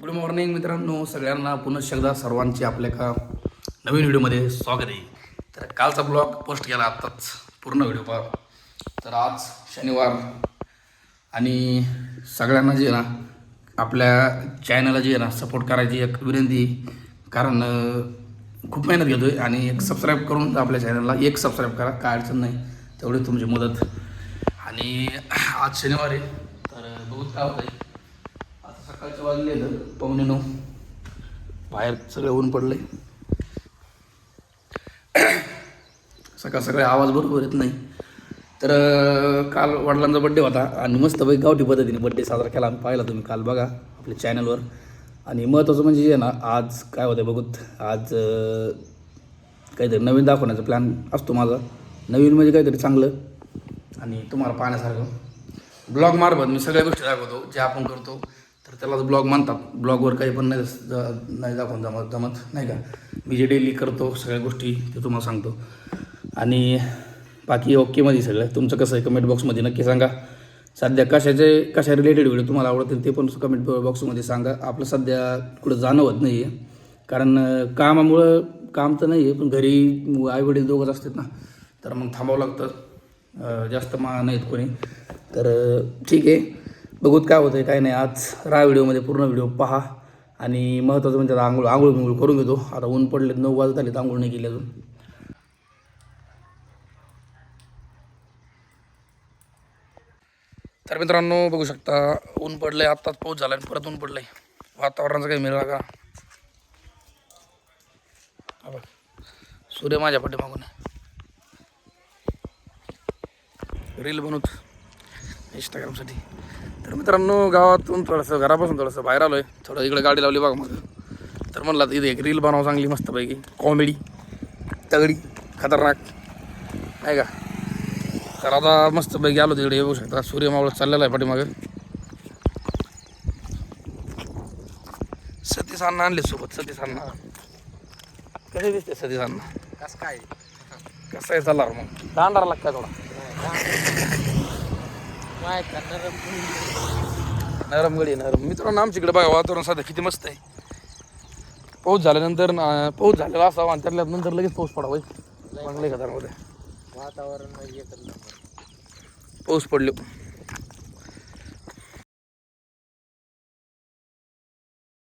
Good morning मित्रांनो. सगळ्यांना पुन्हा एकदा सर्वांचे आपल्या का नवीन व्हिडिओमध्ये स्वागत आहे. तर कालचा ब्लॉग पोस्ट केला आत्ताच पूर्ण व्हिडिओ पहा. तर आज शनिवार आणि सगळ्यांना जे आहे ना आपल्या चॅनलला जे आहे ना सपोर्ट करायची एक विनंती. कारण खूप मेहनत घेतो आहे आणि एक सबस्क्राईब करून आपल्या चॅनलला एक सबस्क्राईब करा. काय अडचण नाही. तेवढी तुमची मदत. आणि आज शनिवार आहे. तर बघूच काय होतं आहे सकाळचं वाजलेलं तर पावणे नऊ बाहेर सगळं ऊन पडले सकाळ सकाळी आवाज बरोबर येत नाही. तर काल वडिलांचा बड्डे होता आणि मस्त मस्तपैकी गावठी पद्धतीने बड्डे साजरा केला आम्ही. पाहिला तुम्ही काल बघा आपल्या चॅनलवर आणि महत्त्वाचं म्हणजे जे आहे ना आज काय होतं बघूत. आज काहीतरी नवीन दाखवण्याचा प्लॅन असतो माझा. नवीन म्हणजे काहीतरी चांगलं. आणि तुम्हाला पाहण्यासारखं. ब्लॉग मार्फत मी सगळ्या गोष्टी दाखवतो जे आपण करतो. तर त्यालाच ब्लॉग म्हणतात. ब्लॉगवर काही पण नाही नाही दाखवून जमत जमत नाही का? मी जे डेली करतो सगळ्या गोष्टी ते तुम्हाला सांगतो. आणि बाकी ओकेमध्ये सगळं. तुमचं कसं आहे कमेंट बॉक्समध्ये नक्की सांगा. सध्या कशाचे कशा रिलेटेड व्हिडिओ तुम्हाला आवडतील ते पण कमेंट बॉक्समध्ये सांगा. आपलं सध्या कुठं जाणं होत नाही आहे कारण कामामुळं काम तर नाही आहे पण घरी आईवडील दोघंच असतात ना. तर मग थांबावं लागतं. जास्त मा नाहीत कोणी. तर ठीक आहे. बघूत काय होतं काय नाही. आज रा व्हिडिओमध्ये पूर्ण व्हिडिओ पहा आणि महत्त्वाचं म्हणजे आता आंघोळ आंघोळ बिंघोळ करून घेतो. आता ऊन पडले नऊ वाजत आले आंघोळ नाही केली अजून. तर मित्रांनो बघू शकता ऊन पडलं आहे आत्ताच पाऊस झाला आणि परत ऊन पडलंय. वातावरणाचा काही मिळाला का? सूर्य माझ्या पाठीमागून मागून रील बनवत इंस्टाग्रामसाठी तर मित्रांनो गावातून थोडंसं घरापासून थोडंसं बाहेर आलो आहे थोडं इकडे गाडी लावली बघा मग. तर म्हणलं आता इथे एक रील बनवा चांगली मस्तपैकी. कॉमेडी तगडी. खतरनाक. नाही का? तर आता मस्तपैकी आलो तिकडे येऊ शकता. सूर्य मावळ चाललेला आहे पाठीमागं. सतीश अण्णा आणले सोबत सतीश अण्णा. कसे दिसते सतीश अण्णा? कसं काय? कसं आहे? चालणार मग. दांडारा लागता थोडा. काय करणार नरम गडी नरम मित्रांनो आमच्याकडे बघा वातावरण सध्या किती मस्त आहे. पाऊस झाल्यानंतर ना- पाऊस झालेला असावा आणि त्यातल्या नंतर लगेच पाऊस पडावा चांगले खतरमध्ये वातावरण म्हणजे एकच नंबर पाऊस पडले.